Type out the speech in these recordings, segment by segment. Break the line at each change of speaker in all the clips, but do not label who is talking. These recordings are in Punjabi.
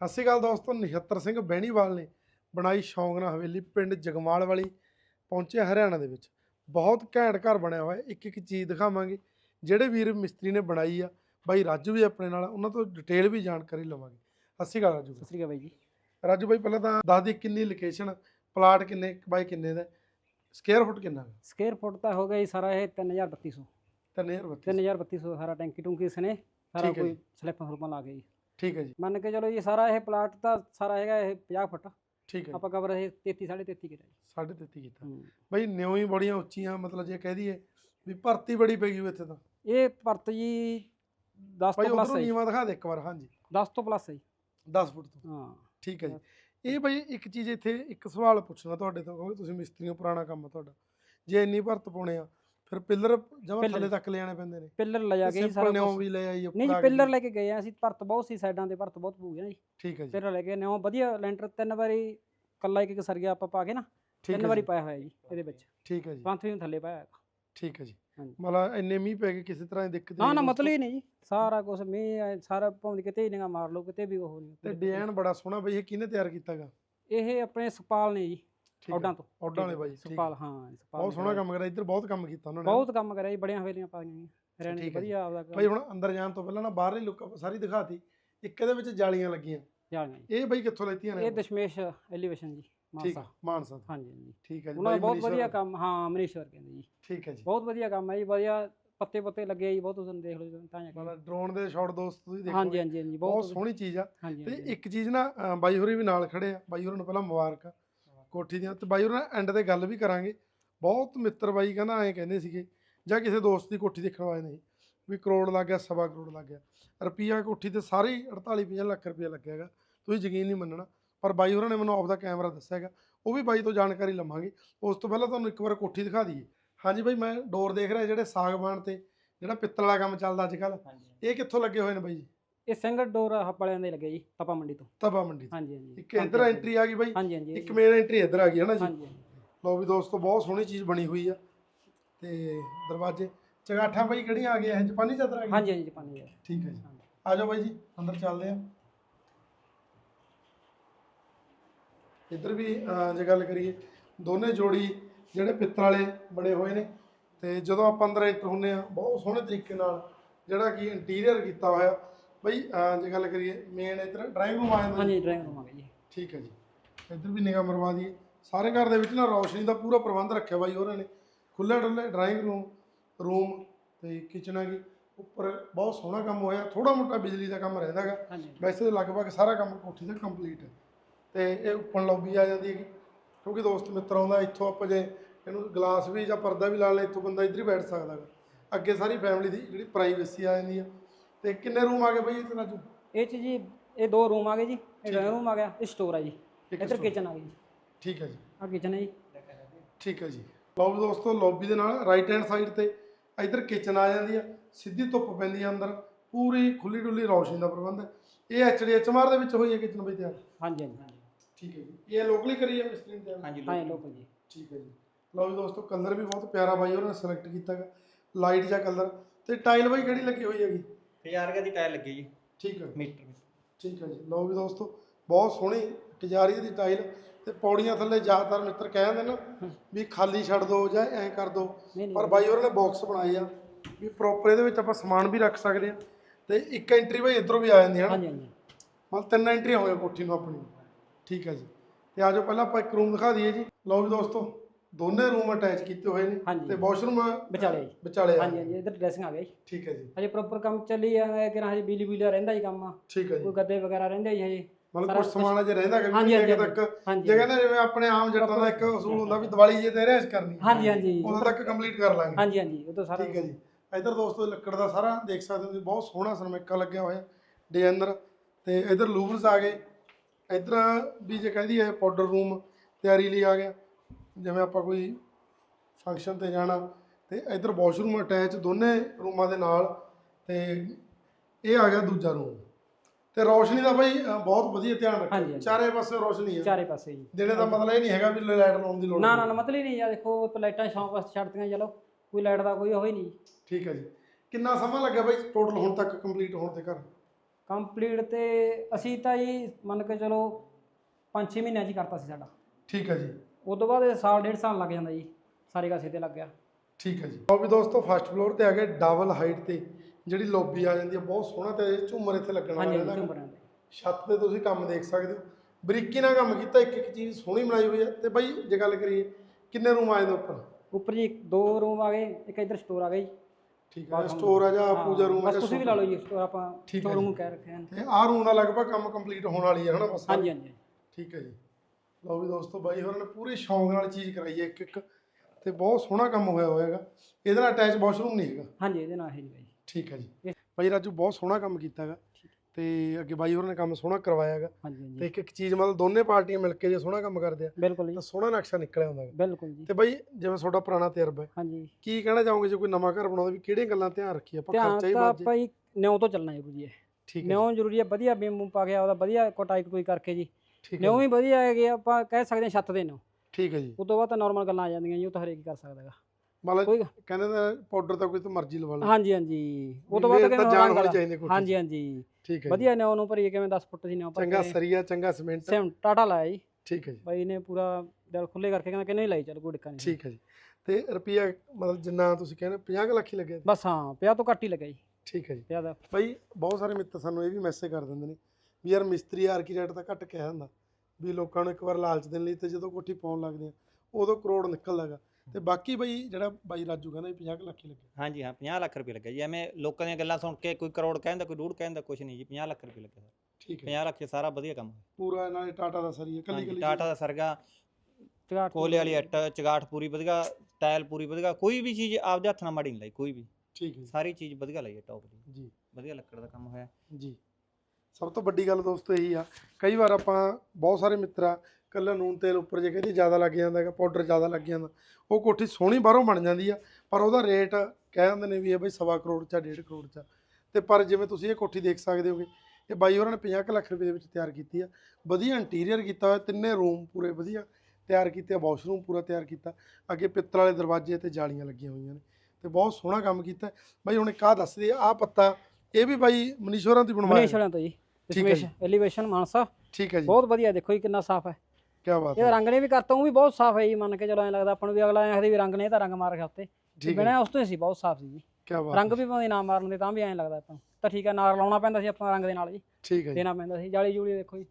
ਸਤਿ ਸ਼੍ਰੀ ਅਕਾਲ ਦੋਸਤੋ ਨਛੱਤਰ ਸਿੰਘ ਬਹਿਣੀਵਾਲ ਨੇ ਬਣਾਈ ਸ਼ੌਂਕ ਨਾਲ ਹਵੇਲੀ ਪਿੰਡ ਜਗਮਾਲ ਵਾਲੀ ਪਹੁੰਚੇ ਹਰਿਆਣਾ ਦੇ ਵਿੱਚ। ਬਹੁਤ ਘੈਂਟ ਘਰ ਬਣਿਆ ਹੋਇਆ ਇੱਕ ਇੱਕ ਚੀਜ਼ ਦਿਖਾਵਾਂਗੇ ਜਿਹੜੇ ਵੀਰ ਮਿਸਤਰੀ ਨੇ ਬਣਾਈ ਆ। ਬਾਈ ਰਾਜੂ ਵੀ ਆਪਣੇ ਨਾਲ ਉਹਨਾਂ ਤੋਂ ਡਿਟੇਲ ਵੀ ਜਾਣਕਾਰੀ ਲਵਾਂਗੇ। ਸਤਿ ਸ਼੍ਰੀ ਅਕਾਲ ਰਾਜੂ
ਸਤਿ ਸ੍ਰੀ ਅਕਾਲ ਬਾਈ ਜੀ।
ਰਾਜੂ ਬਾਈ ਪਹਿਲਾਂ ਤਾਂ ਦੱਸ ਦੀ ਕਿੰਨੀ ਲੋਕੇਸ਼ਨ ਪਲਾਟ ਕਿੰਨੇ ਬਾਈ ਕਿੰਨੇ ਦਾ ਸਕੁਅਰ ਫੁੱਟ ਕਿੰਨਾ
ਸਕੁਅਰ ਫੁੱਟ ਤਾਂ ਹੋ ਗਿਆ ਜੀ ਸਾਰਾ ਇਹ 3200
3032
3200 ਸਾਰਾ ਟੈਂਕੀ ਟੁੰਕੀ ਸਨੇ ਸਾਰਾ
ਠੀਕ ਹੈ
ਕੋਈ
ਜੀ।
ਸਲਿੱਪਾਂ ਸਲਪਾਂ ਲਾ ਕੇ ਜੀ।
ਠੀਕ ਹੈ ਜੀ।
ਮੰਨ ਕੇ ਚਲੋ ਜੀ ਸਾਰਾ ਇਹ ਪਲਾਟ ਤਾਂ ਸਾਰਾ ਹੈਗਾ ਇਹ 50 ਫੁੱਟ।
ਠੀਕ ਹੈ
ਆਪਾਂ ਕਵਰ ਇਹ 33 33.5 ਕਰਿਆ
ਸਾਢੇ 33 ਕੀਤਾ।
ਜੀ
ਬਾਈ ਨਿਉਂ ਹੀ ਬੜੀਆਂ ਉੱਚੀਆਂ ਮਤਲਬ ਜੇ ਕਹਿ ਦਈਏ ਵੀ ਭਰਤੀ ਬੜੀ ਪੈ ਗਈ ਹੋਈ ਇੱਥੇ ਤਾਂ।
ਇਹ ਪਰਤ ਜੀ 10
ਬਾਈ
ਤੋਂ ਪਲੱਸ
ਉਧਰੋਂ
ਹੈ ਜੀ।
ਨੀਵਾ ਦਿਖਾ ਦੇ ਇੱਕ ਵਾਰ ਹਾਂਜੀ।
10 ਤੋਂ ਪਲੱਸ ਹੈ ਜੀ।
10 ਫੁੱਟ ਤੋਂ।
ਹਾਂ।
ਠੀਕ ਹੈ ਜੀ। ਇਹ ਬਈ ਇੱਕ ਚੀਜ਼ ਇੱਥੇ ਇੱਕ ਸਵਾਲ ਪੁੱਛਣਾ ਤੁਹਾਡੇ ਤੋਂ ਕਿਉਂਕਿ ਤੁਸੀਂ ਮਿਸਤਰੀਓ ਪੁਰਾਣਾ ਕੰਮ ਆ ਤੁਹਾਡਾ। ਜੇ ਇੰਨੀ ਭਰਤ ਪਾਉਣੇ ਆ ਫਿਰ ਪਿੱਲਰ ਜਮਾ। ਥੱਲੇ ਤੱਕ ਲਿਆਣੇ ਪੈਂਦੇ ਨੇ।
ਪਿੱਲਰ ਲਿਜਾ ਕੇ
ਸਿੰਪਲ
ਸਾਰਾ
ਨਿਉਂ। ਵੀ ਲੈ ਆਈ
ਨਹੀਂ ਜੀ ਪਿੱਲਰ ਲੈ ਕੇ ਗਏ ਆ ਅਸੀਂ ਭਰਤ ਬਹੁਤ ਸੀ ਸਾਈਡਾਂ ਤੇ ਭਰਤ ਬਹੁਤ ਪਊ ਗਿਆ ਨਾ ਜੀ।
ਠੀਕ ਹੈ ਜੀ।
ਪਿੱਲਰ ਲੈ ਕੇ ਨਿਉ ਵਧੀਆ ਲੈਂਟਰ ਤਿੰਨ ਵਾਰੀ ਕੱਲਾ ਇੱਕ ਇੱਕ ਸਰੀਆ ਆਪਾਂ ਪਾ ਕੇ ਨਾ ਤਿੰਨ
ਹੈ
ਵਾਰੀ ਪਾਇਆ ਹੋਇਆ ਜੀ ਇਹਦੇ ਵਿੱਚ।
ਠੀਕ ਹੈ ਜੀ।
ਪੰਥ ਵੀ ਥੱਲੇ ਪਾਇਆ।
ਠੀਕ ਹੈ ਜੀ। ਮਤਲਬ ਇੰਨੇ ਮੀਂਹ ਪੈ ਗਏ ਕਿਸੇ ਤਰ੍ਹਾਂ ਦੀ ਦਿੱਕਤ
ਨਾ
ਨਹੀਂ
ਨਾ। ਮਤਲਬ ਹੀ ਨਹੀਂ ਜੀ। ਸਾਰਾ ਕੁਝ ਮੀਂਹ ਸਾਰਾ ਭਾਵੇਂ ਕਿਤੇ ਹੀ ਨਿਗਾ ਮਾਰ ਲਓ ਕਿਤੇ ਵੀ ਉਹ ਨਹੀਂ।
ਤੇ ਡਿਜ਼ਾਈਨ ਬੜਾ ਸੋਹਣਾ ਬਈ ਇਹ ਕਿਹਨੇ ਤਿਆਰ ਕੀਤਾਗਾ?
ਇਹ ਆਪਣੇ ਸੁਖਪਾਲ ਨੇ ਜੀ। ਔਡਾਂ ਤੋਂ
ਔਡਾਂ ਵਾਲੇ ਬਾਈ ਠੀਕ ਹੈ।
ਸੁਖਪਾਲ
ਬਹੁਤ ਸੋਹਣਾ। ਕੰਮ ਕਰਿਆ ਇੱਧਰ ਬਹੁਤ ਕੰਮ ਕੀਤਾ ਉਹਨਾਂ ਨੇ।
ਬਹੁਤ ਕੰਮ ਕਰਿਆ ਜੀ ਬੜੀਆਂ ਹਵੇਲੀਆਂ ਪਾਈਆਂ ਜੀ।
ਜੀ।
ਵਧੀਆ ਆਪਦਾ
ਭਾਈ
ਕੰਮ
ਹੁਣ ਅੰਦਰ ਜਾਣ ਤੋਂ ਪਹਿਲਾਂ ਨਾ ਬਾਹਰਲੀ ਲੁੱਕ ਸਾਰੀ ਦਿਖਾਤੀ ਇੱਕ ਇਹਦੇ ਵਿੱਚ ਜਾਲੀਆਂ ਲੱਗੀਆਂ।
ਜਾਲੀਆਂ ਜੀ।
ਇਹ ਬਈ ਕਿੱਥੋਂ ਲੈਤੀਆਂ ਨੇ?
ਇਹ ਦਸ਼ਮੇਸ਼ ਐਲੀਵੇਸ਼ਨ ਜੀ ਮਾਨਸਾ। ਹਾਂਜੀ ਹਾਂਜੀ।
ਠੀਕ ਹੈ ਜੀ
ਉਹਨਾਂ ਦਾ
ਬਾਈ
ਬਹੁਤ ਵਧੀਆ ਕੰਮ ਹਾਂ ਮਨੀਸ਼ਵਰ ਕਹਿੰਦੇ ਜੀ।
ਠੀਕ ਹੈ ਜੀ।
ਬਹੁਤ ਵਧੀਆ ਕੰਮ ਹੈ ਜੀ ਵਧੀਆ ਪੱਤੇ ਪੱਤੇ ਲੱਗੇ ਜੀ ਬਹੁਤ ਤੁਸੀਂ ਦੇਖ ਲਓ ਤਾਂ ਜਾ
ਮਤਲਬ ਡਰੋਨ ਦੇ ਸ਼ਾਟ ਦੋਸਤ ਤੁਸੀਂ ਦੇਖੋ
ਹਾਂਜੀ ਹਾਂਜੀ
ਬਹੁਤ ਸੋਹਣੀ ਚੀਜ਼ ਆ। ਤੇ। ਇੱਕ ਚੀਜ਼ ਨਾ ਬਾਈ ਹੋਰੀ ਵੀ ਨਾਲ ਖੜੇ ਆ। ਬਾਈ ਹੋਰਾਂ ਨੂੰ ਪਹਿਲਾਂ ਮੁਬਾਰਕਾਂ। ਕੋਠੀ ਦੀਆਂ ਤੇ ਬਾਈ ਹੋਰਾਂ ਐਂਡ ਤੇ ਗੱਲ ਵੀ ਕਰਾਂਗੇ। ਬਹੁਤ ਮਿੱਤਰ ਬਾਈ ਕਹਿੰਦਾ ਐਂ ਕਹਿੰਦੇ ਸੀਗੇ ਜਾਂ ਕਿਸੇ ਦੋਸਤ ਦੀ ਕੋਠੀ ਦੇਖਣ ਆਏ ਨਹੀਂ ਵੀ ਕਰੋੜ ਲੱਗ ਗਿਆ ਸਵਾ ਕਰੋੜ ਲੱਗ ਗਿਆ। ਰੁਪਈਆ ਕੋਠੀ ਤੇ ਸਾਰੇ ਹੀ 48 50 ਲੱਖ ਰੁਪਈਆ ਲੱਗਿਆ ਹੈਗਾ। ਤੁਸੀਂ ਯਕੀਨ ਨਹੀਂ ਮੰਨਣਾ ਪਰ ਬਾਈ ਹੋਰਾਂ ਨੇ ਮੈਨੂੰ ਆਪਦਾ ਕੈਮਰਾ ਦੱਸਿਆ ਹੈਗਾ। ਉਹ ਵੀ ਬਾਈ ਤੋਂ ਜਾਣਕਾਰੀ ਲਵਾਂਗੇ। ਉਸ ਤੋਂ ਪਹਿਲਾਂ ਤੁਹਾਨੂੰ ਇੱਕ ਵਾਰ ਕੋਠੀ ਦਿਖਾ ਦਈਏ। ਹਾਂਜੀ ਬਾਈ ਮੈਂ ਡੋਰ ਦੇਖ ਰਿਹਾ ਜਿਹੜੇ ਸਾਗਵਾਨ ਤੇ ਜਿਹੜਾ ਪਿੱਤਲ ਵਾਲਾ ਕੰਮ ਚੱਲਦਾ ਅੱਜ ਕੱਲ ਇਹ ਕਿੱਥੋਂ ਲੱਗੇ ਹੋਏ ਨੇ ਬਾਈ ਜੀ?
ਇਹ ਸਿੰਗਲ ਡੋਰ ਵਾਲਿਆਂ ਦੇ ਲੱਗੇ ਜੀ ਤਪਾ ਮੰਡੀ ਤੋਂ।
ਤਬਾ ਮੰਡੀ ਤੋਂ।
ਹਾਂਜੀ ਹਾਂਜੀ।
ਇੱਕ ਇੱਧਰ ਐਂਟਰੀ ਆ ਗਈ ਬਾਈ।
ਹਾਂਜੀ ਹਾਂਜੀ
ਇੱਕ ਮੇਨ ਐਂਟਰੀ ਇੱਧਰ ਆ ਗਈ ਹੈ ਨਾ ਜੀ?
ਹਾਂਜੀ ਹਾਂਜੀ।
ਲਓ ਵੀ ਦੋਸਤੋ ਬਹੁਤ ਸੋਹਣੀ ਚੀਜ਼ ਬਣੀ ਹੋਈ ਆ। ਤੇ ਦਰਵਾਜ਼ੇ ਚਗਾਠਾਂ ਬਾਈ ਕਿਹੜੀਆਂ ਆ ਗਈਆਂ? ਇਹ ਜਪਾਨੀ ਚਾਦਰ ਆ ਗਈ
ਹਾਂਜੀ ਹਾਂਜੀ ਪਾਣੀ ਹੈ
ਠੀਕ ਹੈ ਜੀ। ਆ ਜਾਓ ਬਾਈ ਜੀ ਅੰਦਰ ਚੱਲਦੇ ਆ। ਇੱਧਰ ਵੀ ਅਹ, ਜੇ ਗੱਲ ਕਰੀਏ ਦੋਨੇ ਜੋੜੀ ਜਿਹੜੇ ਪਿੱਤਲ ਵਾਲੇ ਬਣੇ ਹੋਏ ਨੇ। ਤੇ ਜਦੋਂ ਆਪਾਂ ਅੰਦਰ ਐਂਟਰ ਹੁੰਨੇ ਆ ਬਹੁਤ ਸੋਹਣੇ ਤਰੀਕੇ ਨਾਲ ਜਿਹੜਾ ਕਿ ਇੰਟੀਰੀਅਰ ਕੀਤਾ ਹੋਇਆ ਬਈ ਅਹ, ਜੇ ਗੱਲ ਕਰੀਏ ਮੇਨ ਇੱਧਰ ਡਰਾਈਵਿੰਗ ਰੂਮ ਆ ਜਾਂਦਾ ਜੀ।
ਹਾਂਜੀ ਡਰਾਇੰਗ ਰੂਮ ਆ ਗਿਆ ਜੀ।
ਠੀਕ ਹੈ ਜੀ। ਇੱਧਰ ਵੀ ਨਿਗਾਹ ਮਰਵਾ ਦਈਏ। ਸਾਰੇ ਘਰ ਦੇ ਵਿੱਚ ਨਾ ਰੌਸ਼ਨੀ ਦਾ ਪੂਰਾ ਪ੍ਰਬੰਧ ਰੱਖਿਆ ਬਾਈ ਉਹਨਾਂ ਨੇ। ਖੁੱਲੇ ਡੁੱਲੇ ਡਰਾਇੰਗ ਰੂਮ ਰੂਮ ਤੇ ਕਿਚਨ ਹੈਗੀ ਉੱਪਰ ਬਹੁਤ ਸੋਹਣਾ ਕੰਮ ਹੋਇਆ। ਥੋੜਾ ਮੋਟਾ ਬਿਜਲੀ ਦਾ ਕੰਮ ਰਹਿੰਦਾ ਹੈਗਾ
ਹਾਂਜੀ।
ਵੈਸੇ ਤਾਂ ਲਗਭਗ ਸਾਰਾ ਕੰਮ ਕੋਠੀ ਦਾ ਕੰਪਲੀਟ ਹੈ। ਤੇ ਇਹ ਉੱਪਰ ਲੌਬੀ ਆ ਜਾਂਦੀ ਹੈਗੀ। ਕਿਉਂਕਿ ਦੋਸਤ ਮਿੱਤਰ ਆਉਂਦਾ ਇੱਥੋਂ ਆਪਾਂ ਜੇ ਇਹਨੂੰ ਗਲਾਸ ਵੀ ਜਾਂ ਪਰਦਾ ਵੀ ਲਾ ਲੈ ਇੱਥੋਂ ਬੰਦਾ ਇੱਧਰ ਹੀ ਬੈਠ ਸਕਦਾ ਹੈਗਾ ਅੱਗੇ ਸਾਰੀ ਫੈਮਿਲੀ ਦੀ ਜਿਹੜੀ ਪ੍ਰਾਈਵੇਸੀ ਆ ਜਾਂਦੀ ਆ। ਤੇ ਕਿੰਨੇ ਰੂਮ ਆ ਗਏ ਬਾਈ ਇੱਥੇ ਰਾਜੂ
ਇਹ ਚ ਜੀ ਇਹ ਦੋ ਰੂਮ ਆ ਗਏ ਜੀ ਇਹ ਡਰਾਇੰਗ ਰੂਮ ਆ ਗਿਆ ਇਹ ਸਟੋਰ ਆ ਜੀ।
ਇੱਕ
ਇੱਧਰ
store।
ਕਿਚਨ ਆ ਗਈ ਜੀ।
ਠੀਕ ਹੈ ਜੀ।
ਆ ਕਿਚਨ ਹੈ ਜੀ।
ਠੀਕ ਹੈ ਜੀ। ਲਓ ਵੀ ਦੋਸਤੋ ਲੌਬੀ ਦੇ ਨਾਲ ਰਾਈਟ ਹੈਂਡ ਸਾਈਡ ਤੇ ਇਧਰ ਕਿਚਨ ਆ ਜਾਂਦੀ ਆ ਸਿੱਧੀ ਧੁੱਪ ਪੈਂਦੀ ਆ ਅੰਦਰ ਪੂਰੀ ਖੁੱਲੀ ਡੁੱਲੀ ਰੌਸ਼ਨੀ ਦਾ ਪ੍ਰਬੰਧ। ਹੈ ਇਹ ਐਚਡੀ ਐਚਐਮਆਰ ਦੇ ਵਿੱਚ ਹੋਈ ਹੈ ਕਿਚਨ ਬਈ ਤਿਆਰ?
ਹਾਂਜੀ ਹਾਂਜੀ
ਠੀਕ ਹੈ ਜੀ। ਇਹ ਲੋਕਲੀ ਕਰੀ ਹੈ ਮਿਸਤਰੀ ਨੇ ਤਿਆਰ?
ਹਾਂਜੀ ਹਾਂ ਲੋਕਲ ਜੀ।
ਠੀਕ ਹੈ ਜੀ। ਲਓ ਵੀ ਦੋਸਤੋ ਕਲਰ ਵੀ ਬਹੁਤ ਪਿਆਰਾ ਬਾਈ ਉਹਨਾਂ ਨੇ ਸਿਲੈਕਟ ਕੀਤਾ ਹੈਗਾ। ਲਾਈਟ ਜਿਹਾ ਕਲਰ ਤੇ ਟਾਈਲ ਬਾਈ ਕਿਹੜੀ ਲੱਗੀ ਹੋਈ ਹੈਗੀ?
1000 ਰੁਪਏ ਦੀ ਟਾਇਲ ਲੱਗੀ ਜੀ।
ਠੀਕ ਹੈ।
ਮੀਟਰ
ਠੀਕ ਹੈ ਜੀ। ਲਓ ਵੀ ਦੋਸਤੋ ਬਹੁਤ ਸੋਹਣੀ ਟਜਾਰੀ ਦੀ ਟਾਈਲ ਤੇ ਪੌੜੀਆਂ ਥੱਲੇ ਜ਼ਿਆਦਾਤਰ ਮਿੱਤਰ ਕਹਿ ਜਾਂਦੇ ਨਾ ਵੀ ਖਾਲੀ ਛੱਡ ਦਿਓ ਜਾਂ ਐਂ ਕਰ ਦਿਓ ਪਰ ਬਾਈ ਉਹਨਾਂ ਨੇ ਬਾਕਸ ਬਣਾਏ ਆ ਵੀ ਪ੍ਰੋਪਰ ਇਹਦੇ ਵਿੱਚ ਆਪਾਂ ਸਮਾਨ ਵੀ ਰੱਖ ਸਕਦੇ ਆ। ਤੇ ਇੱਕ ਐਂਟਰੀ ਬਾਈ ਇਧਰੋਂ ਵੀ ਆ ਜਾਂਦੀ ਹੈ
ਹਾਂਜੀ ਹਾਂਜੀ।
ਮਤਲਬ ਤਿੰਨ ਐਂਟਰੀਆਂ ਹੋਈਆਂ ਕੋਠੀ ਨੂੰ ਆਪਣੀ। ਠੀਕ ਹੈ ਜੀ। ਤੇ ਆਜੋ ਪਹਿਲਾਂ ਆਪਾਂ ਇੱਕ ਰੂਮ ਦਿਖਾ ਦਈਏ ਜੀ। ਲਓ ਵੀ ਦੋਸਤੋ ਦੋਨੇ ਰੂਮ ਅਟੈਚ ਕੀਤੇ ਹੋਏ ਨੇ
ਹਾਂਜੀ।
ਤੇ ਵਾਸ਼ਰੂਮ
ਵਿਚਾਲੇ ਜੀ।
ਵਿਚਾਲੇ ਆ।
ਹਾਂਜੀ ਹਾਂਜੀ ਇੱਧਰ ਡਰੈਸਿੰਗ ਆ ਗਿਆ ਜੀ।
ਠੀਕ ਹੈ ਜੀ।
ਹਜੇ ਪ੍ਰੋਪਰ ਕੰਮ ਚੱਲੀ ਜਾਂਦਾ ਕਿ ਹਜੇ ਬਿਜਲੀ ਬਿਜਲੀ ਰਹਿੰਦਾ ਜੀ ਕੰਮ
ਠੀਕ ਹੈ ਜੀ।
ਕੋਈ ਗੱਦੇ ਵਗੈਰਾ ਰਹਿੰਦੇ ਜੀ ਹਜੇ।
ਮਤਲਬ
ਸਾਰਾ
ਕੁਝ ਸਮਾਨ ਅਜੇ ਰਹਿੰਦਾ ਕਿ
ਹਾਂਜੀ, ਹਾਂਜੀ,
ਤੱਕ
ਹਾਂਜੀ।
ਜੇ ਕਹਿੰਦੇ ਜਿਵੇਂ ਆਪਣੇ ਆਮ ਜੱਟਾਂ ਦਾ ਇੱਕ ਅਸੂਲ ਹੁੰਦਾ ਵੀ ਦੀਵਾਲੀ ਜੇ ਤੇ ਰਹਿਸ਼ ਕਰਨੀ।
ਹਾਂਜੀ ਹਾਂਜੀ।
ਉਦੋਂ ਤੱਕ ਕੰਪਲੀਟ ਕਰ ਲਾਂਗੇ।
ਹਾਂਜੀ ਹਾਂਜੀ ਉਹ ਤਾਂ ਸਾਰਾ
ਠੀਕ ਹੈ ਜੀ। ਇਧਰ ਦੋਸਤੋ ਲੱਕੜ ਦਾ ਸਾਰਾ ਦੇਖ ਸਕਦੇ ਹੋ ਤੁਸੀਂ ਬਹੁਤ ਸੋਹਣਾ ਸਰਮਿਕਾ ਲੱਗਿਆ ਹੋਇਆ ਡਿਜ਼ਾਈਨਰ ਤੇ ਇਧਰ ਲੂਵਰਸ ਆ ਗਏ। ਇਧਰ ਵੀ ਜੇ ਕਹਦੀ ਹੈ ਪਾਊਡਰ ਰੂਮ ਤਿਆਰੀ ਲਈ ਆ ਗਿਆ। ਜਿਵੇਂ ਆਪਾਂ ਕੋਈ ਫੰਕਸ਼ਨ ਤੇ ਜਾਣਾ ਤੇ ਇਧਰ ਵਾਸ਼ਰੂਮ ਅਟੈਚ ਦੋਨੇ ਰੂਮਾਂ ਦੇ ਨਾਲ ਤੇ ਇਹ ਆ ਗਿਆ ਦੂਜਾ ਰੂਮ ਤੇ ਰੌਸ਼ਨੀ ਦਾ ਅ, ਬਹੁਤ ਵਧੀਆ ਧਿਆਨ
ਹਾਂਜੀ।
ਚਾਰੇ ਪਾਸੇ ਰੌਸ਼ਨੀ ਹੈ
ਚਾਰੇ ਪਾਸੇ ਜੀ।
ਦੇਣੇ ਦਾ ਮਤਲਬ ਇਹ ਨਹੀਂ ਹੈਗਾ ਵੀ ਲਾਈਟ ਲਾਉਣ ਦੀ ਲੋੜ
ਨਾ
ਨਹੀਂ।
ਨਾ ਨਾ ਮਤਲਬ ਹੀ ਨਹੀਂ ਆ ਦੇਖੋ ਲਾਈਟਾਂ ਸ਼ੌਂਕ ਵਾਸਤੇ ਛੱਡਤੀਆਂ ਚਲੋ ਕੋਈ ਲਾਈਟ ਦਾ ਕੋਈ ਉਹ ਹੀ ਨਹੀਂ।
ਠੀਕ ਹੈ ਜੀ। ਕਿੰਨਾ ਸਮਾਂ ਲੱਗਿਆ ਬਾਈ ਟੋਟਲ ਹੁਣ ਤੱਕ ਕੰਪਲੀਟ ਹੋਣ ਤੇ ਘਰ?
ਕੰਪਲੀਟ ਤੇ ਅਸੀਂ ਤਾਂ ਜੀ ਮੰਨ ਕੇ ਚਲੋ 5-6 ਮਹੀਨਿਆਂ 'ਚ ਹੀ ਕਰਤਾ ਸੀ ਸਾਡਾ।
ਠੀਕ ਹੈ ਜੀ।
ਉਸ ਤੋਂ ਬਾਅਦ ਸਾਲ ਡੇਢ ਸਾਲ ਲੱਗ ਜਾਂਦਾ ਜੀ ਸਾਰੇ ਕਾਸੇ ਤੇ ਲੱਗ ਗਿਆ।
ਠੀਕ ਹੈ ਜੀ। ਲਓ ਵੀ ਦੋਸਤੋ ਫਸਟ ਫਲੋਰ ਤੇ ਆ ਗਏ ਡਬਲ ਹਾਈਟ ਤੇ ਜਿਹੜੀ ਲੌਬੀ ਆ ਜਾਂਦੀ ਹੈ ਬਹੁਤ ਸੋਹਣਾ ਤੇ ਝੂਮਰ ਇੱਥੇ ਲੱਗਣ ਵਾਲਾ
ਹਾਂਜੀ
ਇਹਦਾ।
ਹਾਂਜੀ ਝੁੰਬਰਾਂ ਦੇ
ਛੱਤ ਤੇ ਤੁਸੀਂ ਕੰਮ ਦੇਖ ਸਕਦੇ ਹੋ। ਬਰੀਕੀ ਨਾਲ ਕੰਮ ਕੀਤਾ ਇੱਕ ਇੱਕ ਚੀਜ਼ ਸੋਹਣੀ ਬਣਾਈ ਹੋਈ ਹੈ ਤੇ ਬਾਈ ਜੇ ਗੱਲ ਕਰੀਏ ਕਿੰਨੇ ਰੂਮ ਆਏ ਨੇ ਉੱਪਰ?
ਉੱਪਰ ਜੀ ਇੱਕ- ਦੋ ਰੂਮ ਆ ਗਏ ਇੱਕ ਇੱਧਰ ਸਟੋਰ ਆ ਗਿਆ ਜੀ।
ਠੀਕ ਹੈ ਸਟੋਰ ਆ ਜਾਂ
ਹਾਂ,
ਪੂਜਾ ਰੂਮ ਆ
ਬਸ
ਜਾਂ
ਤੁਸੀਂ ਵੀ ਲਾ ਲਓ ਜੀ ਸਟੋਰ ਆਪਾਂ
ਠੀਕ ਹੈ
ਸਟੋਰ ਰੂਮ। ਕਹਿ ਰੱਖੇ ਹਨ
ਤੇ ਆਹ ਰੂਮ ਦਾ ਲਗਭਗ ਕੰਮ ਕੰਪਲੀਟ ਹੋਣ ਵਾਲੀ ਹੈ ਹਨਾ ਬਸ?
ਹਾਂਜੀ ਹਾਂਜੀ।
ਠੀਕ ਹੈ ਜੀ। ਲਓ ਵੀ ਦੋਸਤੋ ਬਾਈ ਹੋਰਾਂ ਨੇ ਪੂਰੀ ਸ਼ੌਂਕ ਨਾਲ ਚੀਜ਼ ਕਰਾਈ ਹੈ ਇੱਕ ਇੱਕ ਤੇ ਬਹੁਤ ਸੋਹਣਾ ਕੰਮ ਹੋਇਆ ਹੋਇਆਗਾ ਇਹਦੇ ਨਾਲ ਅਟੈਚ ਵਾਸ਼ਰੂਮ ਨਹੀਂ ਹੈਗਾ।
ਹਾਂਜੀ ਇਹਦੇ ਨਾਲ ਹੈ ਜੀ ਬਾਈ।
ਠੀਕ ਹੈ ਜੀ।
ਇਹ-
ਬਾਈ ਰਾਜੂ ਬਹੁਤ ਸੋਹਣਾ ਕੰਮ ਕੀਤਾ ਹੈਗਾ ਤੇ ਅੱਗੇ ਬਾਈ ਹੋਰਾਂ ਨੇ ਕੰਮ ਸੋਹਣਾ ਕਰਵਾਇਆ ਹੈਗਾ। ਤੇ ਇੱਕ ਇੱਕ ਚੀਜ਼ ਮਤਲਬ ਦੋਨੇ ਪਾਰਟੀਆਂ ਮਿਲ ਕੇ ਜੇ ਸੋਹਣਾ ਕੰਮ ਕਰਦੇ ਆ
ਬਿਲਕੁਲ ਜੀ।
ਤਾਂ ਸੋਹਣਾ ਨਕਸ਼ਾ ਨਿਕਲਿਆ ਹੁੰਦਾ ਹੈਗਾ।
ਬਿਲਕੁਲ ਜੀ।
ਤੇ ਬਾਈ ਜਿਵੇਂ ਤੁਹਾਡਾ ਪੁਰਾਣਾ ਤਜਰਬਾ ਹੈ
ਹਾਂਜੀ।
ਕੀ ਕਹਿਣਾ ਚਾਹੋਗੇ ਜੇ ਕੋਈ ਨਵਾਂ ਘਰ ਬਣਾਉਂਦਾ ਵੀ ਕਿਹੜੀਆਂ ਗੱਲਾਂ ਧਿਆਨ ਰੱਖੀਏ ਆਪਾਂ
ਧਿਆਨ
ਖਰਚਾ ਹੀ
ਤਾਂ
ਬਚ
ਆਪਾਂ ਜੀ ਨਿਉ ਤੋਂ ਚੱਲਣਾ ਜ਼ਰੂਰੀ ਹੈ।
ਠੀਕ ਹੈ
ਨਿਉ ਜ਼ਰੂਰੀ ਹੈ ਵਧੀਆ ਬੀਮ ਬੂਮ ਪਾ ਕੇ ਉਹਦਾ ਵਧੀਆ ਕੋਟਾਈ ਕੋਈ ਕਰਕੇ ਜੀ।
ਠੀਕ
ਨਿਉ ਵੀ ਵਧੀਆ ਹੈਗੇ ਆਪਾਂ ਕਹਿ ਸਕਦੇ ਹਾਂ ਛੱਤ ਦੇ ਨਿਉ
ਠੀਕ ਹੈ ਜੀ।
ਉਸ ਤੋਂ ਬਾਅਦ ਤਾਂ ਨਾਰਮਲ ਗੱਲਾਂ ਆ ਜਾਂਦੀਆਂ ਜੀ ਉਹ ਤਾਂ ਹਰੇਕ ਹੀ ਕਰ ਸਕਦਾ ਹੈਗਾ
ਮਤਲਬ
ਕੋਈ
ਕਹਿੰਦੇ ਨੇ ਪਾਊਡਰ ਤਾਂ ਕੋਈ ਤਾਂ ਮਰਜ਼ੀ ਲਵਾ ਲਓ।
ਹਾਂਜੀ ਹਾਂਜੀ। ਉਹ ਤੋਂ ਬਾਅਦ
ਤਾਂ
ਕਹਿੰਦੇ
ਹੋਣੀ। ਚਾਹੀਦੀ ਕੋਠੀ। 'ਚ।
ਹਾਂਜੀ ਹਾਂਜੀ।
ਠੀਕ ਹੈ ਜੀ।
ਵਧੀਆ ਨਿਉ ਨੂੰ ਭਰੀਏ ਕਿਵੇਂ 10 ਫੁੱਟ ਦੀ ਨਿਉ ਪਰ
ਚੰਗਾ ਸਰੀਆ ਚੰਗਾ ਸੀਮੈਂਟ
ਸੇਮ ਟਾਟਾ ਲਾਇਆ ਜੀ।
ਠੀਕ ਹੈ ਜੀ।
ਬਾਈ ਨੇ ਪੂਰਾ ਦਿਲ ਖੁੱਲੇ ਕਰਕੇ ਕਹਿੰਦਾ ਕਿੰਨੇ ਹੀ ਲਾਈ ਚੱਲ ਕੋਈ ਦਿੱਕਤ ਨਹੀਂ।
ਠੀਕ ਹੈ ਜੀ। ਤੇ ਰੁਪਿਆ ਮਤਲਬ ਜਿੰਨਾ ਤੁਸੀਂ ਕਹਿੰਦੇ 50 ਕੁ ਲੱਖ ਹੀ ਲੱਗਿਆ। ਜੀ?
ਬਸ ਹਾਂ ਪਿਆ ਤੋਂ ਘੱਟ ਹੀ ਲੱਗਾ ਜੀ।
ਠੀਕ ਹੈ ਜੀ।
ਪਿਆ ਦਾ
ਬਈ ਬਹੁਤ ਸਾਰੇ ਮਿੱਤਰ ਸਾਨੂੰ ਇਹ ਵੀ ਮੈਸੇਜ ਕਰ ਦਿੰਦੇ ਨੇ ਵੀ ਯਾਰ ਮਿਸਤਰੀ ਆਰਕੀਟੈਕਟ ਤਾਂ ਘੱਟ ਕਿਹਾ ਹੁੰਦਾ ਵੀ ਲੋਕਾਂ ਨੂੰ ਇੱਕ ਵਾਰ ਲਾਲਚ ਦੇਣ ਲਈ ਤੇ ਜਦੋਂ ਕੋਠੀ ਪਾਉਣ ਲੱਗਦੇ ਆ ਉਦੋਂ ਕਰੋੜ ਨਿਕਲਦਾ ਗਾ। ਤੇ ਬਾਕੀ ਬਈ ਜਿਹੜਾ ਬਾਈ ਰਾਜੂ ਕਹਿੰਦਾ ਵੀ 50 ਕੁ ਲੱਖ ਹੀ ਲੱਗਿਆ।
ਹਾਂਜੀ ਹਾਂ 50 ਲੱਖ ਰੁਪਏ ਲੱਗਿਆ ਜੀ। ਐਵੇਂ ਲੋਕਾਂ ਦੀਆਂ ਗੱਲਾਂ ਸੁਣ ਕੇ ਕੋਈ ਕਰੋੜ ਕਹਿੰਦਾ ਕੋਈ ਡੂਢ ਕਹਿੰਦਾ ਕੁਝ ਨਹੀਂ ਜੀ 50 ਲੱਖ ਰੁਪਏ ਲੱਗਿਆ ਸਰ।
ਠੀਕ ਹੈ।
50 ਲੱਖ 'ਚ ਸਾਰਾ ਵਧੀਆ ਕੰਮ
ਪੂਰਾ ਨਾਲੇ ਟਾਟਾ ਦਾ ਸਰੀਆ ਕੱਲੀ
ਹਾਂਜੀ
ਕੱਲੀ
ਟਾਟਾ ਦਾ ਸਰਗਾ ਕੋਲੇ ਵਾਲੀ ਇੱਟ ਚਗਾਠ ਪੂਰੀ ਵਧੀਆ ਟਾਇਲ ਪੂਰੀ ਵਧੀਆ ਕੋਈ ਵੀ ਚੀਜ਼ ਆਪਦੇ ਹੱਥ ਨਾਲ ਮਾੜੀ ਨਹੀਂ ਲਾਈ ਕੋਈ ਵੀ।
ਠੀਕ ਹੈ।
ਸਾਰੀ ਚੀਜ਼ ਵਧੀਆ ਲਾਈ ਹੈ ਟੌਪ ਦੀ।
ਜੀ।
ਵਧੀਆ ਲੱਕੜ ਦਾ ਕੰਮ ਹੋਇਆ।
ਜੀ। ਸਭ ਤੋਂ ਵੱਡੀ ਗੱਲ ਦੋਸਤੋ ਇਹੀ ਆ, ਕਈ ਵਾਰ ਆਪਾਂ ਬਹੁਤ ਸਾਰੇ ਮਿੱਤਰਾਂ ਕੱਲਾ ਨੂਨ ਤੇਲ ਉੱਪਰ ਜੇ ਕਹਿੰਦੇ ਜ਼ਿਆਦਾ ਲੱਗ ਜਾਂਦਾ ਹੈਗਾ ਪਾਊਡਰ ਜ਼ਿਆਦਾ ਲੱਗ ਜਾਂਦਾ, ਉਹ ਕੋਠੀ ਸੋਹਣੀ ਬਾਹਰੋਂ ਬਣ ਜਾਂਦੀ ਆ, ਪਰ ਉਹਦਾ ਰੇਟ ਕਹਿ ਦਿੰਦੇ ਨੇ ਵੀ ਇਹ ਬਈ ਸਵਾ ਕਰੋੜ ਚ ਡੇਢ ਕਰੋੜ ਚ ਆ। ਤੇ ਪਰ ਜਿਵੇਂ ਤੁਸੀਂ ਇਹ ਕੋਠੀ ਦੇਖ ਸਕਦੇ ਹੋਗੇ, ਇਹ ਬਾਈ ਹੋਰਾਂ ਨੇ 50 ਕੁ ਲੱਖ ਰੁਪਏ ਦੇ ਵਿੱਚ ਤਿਆਰ ਕੀਤੀ ਆ, ਵਧੀਆ ਇੰਟੀਰੀਅਰ ਕੀਤਾ ਹੋਇਆ, ਤਿੰਨੇ ਰੂਮ ਪੂਰੇ ਵਧੀਆ ਤਿਆਰ ਕੀਤੇ ਆ ਵਾਸ਼ਰੂਮ ਪੂਰਾ ਤਿਆਰ ਕੀਤਾ, ਅੱਗੇ ਪਿੱਤਲ ਵਾਲੇ ਦਰਵਾਜ਼ੇ ਤੇ ਜਾਲੀਆਂ ਲੱਗੀਆਂ ਹੋਈਆਂ ਨੇ, ਤੇ ਬਹੁਤ ਸੋਹਣਾ ਕੰਮ ਕੀਤਾ। ਬਾਈ ਹੁਣ ਇੱਕ ਆਹ ਦੱਸ ਦੇ, ਆਹ ਪੱਤਾ, ਇਹ ਵੀ ਬਾਈ ਮਨੀਸ਼ ਹੋਰਾਂ ਦੀ ਬਣਵਾਇਆ?
ਮਨੀਸ਼ ਤੋਂ ਜੀ।
ਠੀਕ ਹੈ ਜੀ।
ਐਲੀਵੇਸ਼ਨ ਮਾਨਸਾ।
ਠੀਕ ਹੈ ਜੀ।
ਬਹੁਤ ਵਧੀਆ ਦੇਖੋ ਜੀ ਕਿੰਨਾ ਸਾਫ਼ ਹੈ।
ਕੀ ਬਾਤ
ਇਹਦਾ
ਹੈ
ਰੰਗ ਨੇ ਵੀ ਕਰਤਾ ਉਹ ਵੀ ਬਹੁਤ ਸਾਫ਼ ਹੈ ਜੀ ਮੰਨ ਕੇ ਚਲੋ ਐਂ ਲੱਗਦਾ ਆਪਾਂ ਨੂੰ ਵੀ ਅਗਲਾ ਐਂ ਆਖਦੇ ਵੀ ਰੰਗ ਨੇ ਇਹ ਤਾਂ ਰੰਗ ਮਾਰ ਗਿਆ ਉੱਤੇ।
ਠੀਕ ਹੈ
ਬਣਿਆ ਉਸ ਤੋਂ ਹੀ ਸੀ ਬਹੁਤ ਸਾਫ਼ ਸੀ ਜੀ।
ਕੀ ਬਾਤ
ਰੰਗ ਵੀ ਭਾਵੇਂ ਨਾ ਮਾਰਨ ਦੇ ਤਾਂ ਵੀ ਐਂ ਲੱਗਦਾ ਆਪਾਂ ਨੂੰ। ਤਾਂ ਠੀਕ ਹੈ ਨਾਰ ਲਾਉਣਾ ਪੈਂਦਾ ਸੀ ਆਪਾਂ ਰੰਗ ਦੇ ਨਾਲ ਜੀ।
ਠੀਕ ਹੈ ਜੀ।
ਦੇਣਾ ਪੈਂਦਾ ਸੀ। ਜਾਲੀ ਜੂਲੀ ਦੇਖੋ ਜੀ।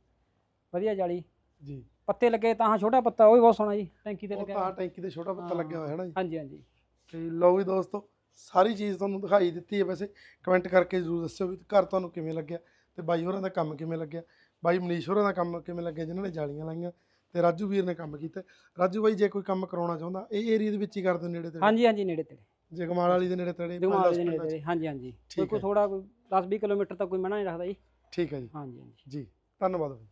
ਵਧੀਆ ਜਾਲੀ।
ਜੀ।
ਪੱਤੇ ਲੱਗੇ ਤਾਂ ਹਾਂ ਛੋਟਾ ਪੱਤਾ ਉਹ ਵੀ ਬਹੁਤ ਸੋਹਣਾ ਜੀ। ਟੈਂਕੀ ਤੇ
ਉਹ
ਲੱਗਿਆ
ਤਾਂ ਟੈਂਕੀ ਤੇ ਛੋਟਾ ਪੱਤਾ ਲੱਗਿਆ ਹੋਇਆ ਹੈ ਨਾ ਜੀ।
ਹਾਂਜੀ ਹਾਂਜੀ।
ਤੇ ਲਓ ਵੀ ਦੋਸਤੋ ਸਾਰੀ ਚੀਜ਼ ਤੁਹਾਨੂੰ ਦਿਖਾਈ ਦਿੱਤੀ ਹੈ ਵੈਸੇ। ਕਮੈਂਟ ਕਰਕੇ ਜ਼ਰੂਰ ਦੱਸਿਓ ਵੀ ਘਰ ਤੁਹਾਨੂੰ ਕਿਵੇਂ ਲੱਗਿਆ। ਤੇ ਬਾਈ ਹੋਰਾਂ ਦਾ ਕੰਮ ਕਿਵੇਂ ਲੱਗਿਆ? ਬਾਈ ਮਨੀਸ਼ ਹੋਰਾਂ ਦਾ ਕੰਮ ਕਿਵੇਂ ਲੱਗਿਆ ਜਿਨ੍ਹਾਂ ਨੇ ਜਾਲੀਆਂ ਲਾਈਆਂ? ਤੇ ਰਾਜੂ ਵੀਰ ਨੇ ਕੰਮ ਕੀਤਾ। ਰਾਜੂ ਬਾਈ ਜੇ ਕੋਈ ਕੰਮ ਕਰਾਉਣਾ ਚਾਹੁੰਦਾ ਇਹ ਏਰੀਆ ਦੇ ਵਿੱਚ ਹੀ ਕਰ ਦਿਓ ਨੇੜੇ ਤੇ
ਹਾਂਜੀ ਹਾਂਜੀ ਨੇੜੇ ਤੇੜੇ।
ਜਗਮਾਲ ਵਾਲੀ ਦੇ ਨੇੜੇ ਤੇੜੇ
ਜਗਮਾਲ ਦੇ
ਦਸ
ਨੇੜੇ। ਤੇੜੇ ਹਾਂਜੀ ਹਾਂਜੀ। ਕੋਈ। ਥੋੜਾ ਕੋਈ 10 20 ਕਿਲੋਮੀਟਰ ਤੱਕ ਕੋਈ ਮਨਾ ਨਹੀਂ ਰੱਖਦਾ ਜੀ।
ਠੀਕ ਹੈ ਜੀ।
ਹਾਂਜੀ ਹਾਂਜੀ।
ਜੀ ਧੰਨਵਾਦ ਬਾਈ।